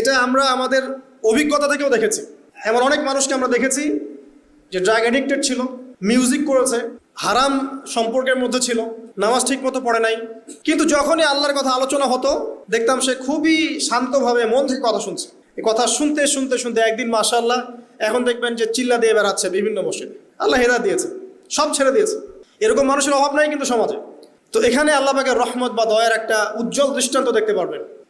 এটা আমরা আমাদের অভিজ্ঞতা থেকেও দেখেছি। এমন অনেক মানুষকে আমরা দেখেছি যে ড্রাগ অ্যাডিক্টেড ছিল মিউজিক করেছে, হারাম সম্পর্কের মধ্যে ছিল, নামাজ ঠিক মতো পড়ে নাই। কিন্তু যখনই আল্লাহর কথা আলোচনা হতো, দেখতাম সে খুবই শান্তভাবে মন থেকে কথা শুনছে। এই কথা শুনতে শুনতে শুনতে একদিন মাশাল্লাহ এখন দেখবেন যে চিল্লা দিয়ে বেড়াচ্ছে বিভিন্ন মসজিদে। আল্লাহ হেদা দিয়েছে, সব ছেড়ে দিয়েছে। এরকম মানুষের অভাব নাই কিন্তু সমাজে। তো এখানে আল্লাহ পাকের রহমত বা দয়ার একটা উজ্জ্বল দৃষ্টান্ত দেখতে পারবেন।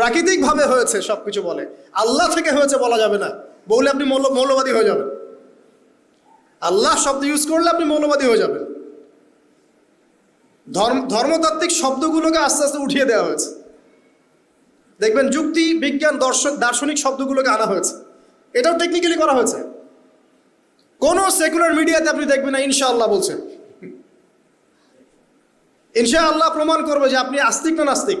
প্রাকৃতিকভাবে হয়েছে, সবকিছু বলে। আল্লাহ থেকে হয়েছে বলা যাবে না। বললে আপনি মৌল মৌলবাদী হয়ে যাবেন। আল্লাহ শব্দ ইউজ করলে আপনি মৌলবাদী হয়ে যাবেন। ধর্ম ধর্মতাত্ত্বিক শব্দগুলোকে আস্তে আস্তে উঠিয়ে দেওয়া হয়েছে। দেখবেন যুক্তি, বিজ্ঞান, দর্শক, দার্শনিক শব্দগুলোকে আনা হয়েছে। এটাও টেকনিক্যালি করা হয়েছে। কোনো সেকুলার মিডিয়াতে আপনি দেখবেন না, ইনশাআল্লাহ বলছেন ইনশাআল্লাহ প্রমাণ করবে যে আপনি আস্তিক না নাস্তিক।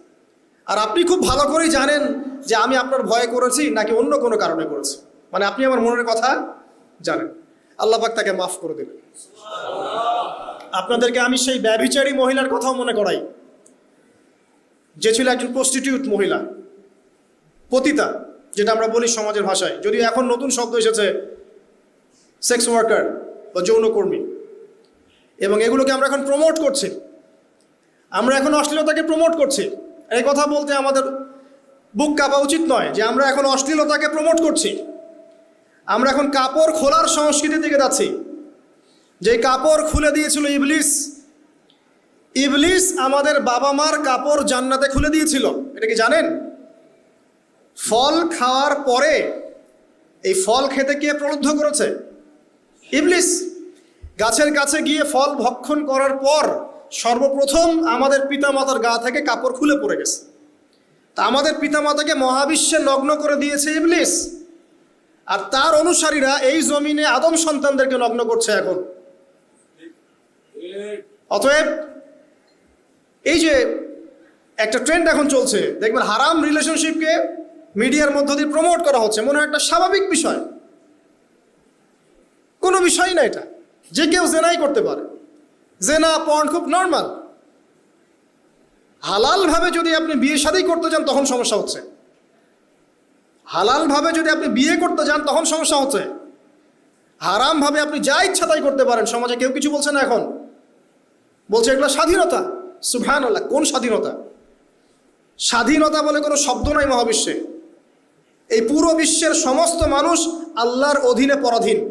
আর আপনি খুব ভালো করেই জানেন যে আমি আপনার ভয় করেছি নাকি অন্য কোনো কারণে করেছি। মানে আপনি আমার মনের কথা জানেন। আল্লাহ পাক তাকে মাফ করে দেবেন। আপনাদেরকে আমি সেই ব্যভিচারী মহিলার কথাও মনে করাই। যে ছিল একজন প্রস্টিটিউট মহিলা, পতিতা, যেটা আমরা বলি সমাজের ভাষায়। যদিও এখন নতুন শব্দ এসেছে সেক্স ওয়ার্কার বা যৌনকর্মী। এবং এগুলোকে আমরা এখন প্রমোট করছি। আমরা এখন অশ্লীলতাকে প্রমোট করছি। এই কথা বলতে আমাদের বুক কাঁপা উচিত নয় যে আমরা এখন অশ্লীলতাকে প্রমোট করছি। আমরা এখন কাপড় খোলার সংস্কৃতির দিকে যাচ্ছি। যে কাপড় খুলে দিয়েছিল ইবলিস ইবলিস আমাদের বাবা মার কাপড় জান্নাতে খুলে দিয়েছিল। এটা কি জানেন? ফল খাওয়ার পরে এই ফল খেতে কে প্রলুব্ধ করেছে? ইবলিস। গাছের কাছে গিয়ে ফল ভক্ষণ করার পর সর্বপ্রথম আমাদের পিতামাতার গা থেকে কাপড় খুলে পড়ে গেছে। তা আমাদের পিতামাতাকে মহাবিশ্বে নগ্ন করে দিয়েছে ইবলিস। আর তার অনুসারীরা এই জমিনে আদম সন্তানদেরকে লগ্ন করছে এখন। অতএব এই যে একটা ট্রেন্ড এখন চলছে, দেখবেন হারাম রিলেশনশিপকে মিডিয়ার মধ্য দিয়ে প্রমোট করা হচ্ছে, মনে হয় একটা স্বাভাবিক বিষয়। কোনো বিষয় না এটা, যে কেউ জেনাই করতে পারে। জেনা পর্ন খুব নর্মাল হালালভাবে যদি আপনি বিয়ে শাদী করতে চান তখন সমস্যা হচ্ছে। হালালভাবে যদি আপনি বিয়ে করতে যান, তখন সমস্যা হচ্ছে। হারামভাবে আপনি যা ইচ্ছা তাই করতে পারেন। সমাজে কেউ কিছু বলছে না এখন। বলছে এগুলো স্বাধীনতা। সুভান আল্লাহ কোন স্বাধীনতা? স্বাধীনতা বলে কোনো শব্দ নাই মহাবিশ্বে। এই পুরো বিশ্বের সমস্ত মানুষ আল্লাহর অধীনে পরাধীন।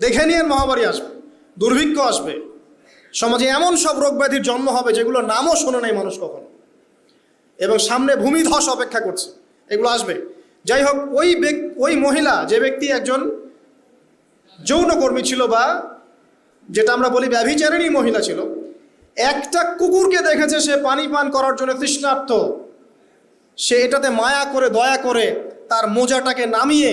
দেখে নিয়ে মহামারী আসবে, দুর্ভিক্ষ আসবে। সমাজে এমন সব রোগ ব্যাধির জন্ম হবে যেগুলো নামও শোনে নাই মানুষ কখনো। এবং সামনে ভূমিধস অপেক্ষা করছে, এগুলো আসবে। যাই হোক, ওই ওই মহিলা, যে ব্যক্তি একজন যৌনকর্মী ছিল বা যেটা আমরা বলি ব্যভিচারিণী মহিলা ছিল, একটা কুকুরকে দেখেছে সে পানি পান করার জন্য তৃষ্ণার্ত। সে এটাতে মায়া করে, দয়া করে তার মোজাটাকে নামিয়ে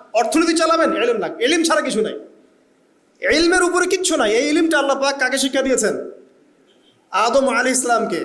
অর্থনীতি চালাবেন, এলিম লাগ, এলিম ছাড়া কিছু নাই। এলিমের উপরে কিচ্ছু নাই। এই এলিমটা আল্লাহ পাক কাকে শিক্ষা দিয়েছেন? আদম আলী ইসলামকে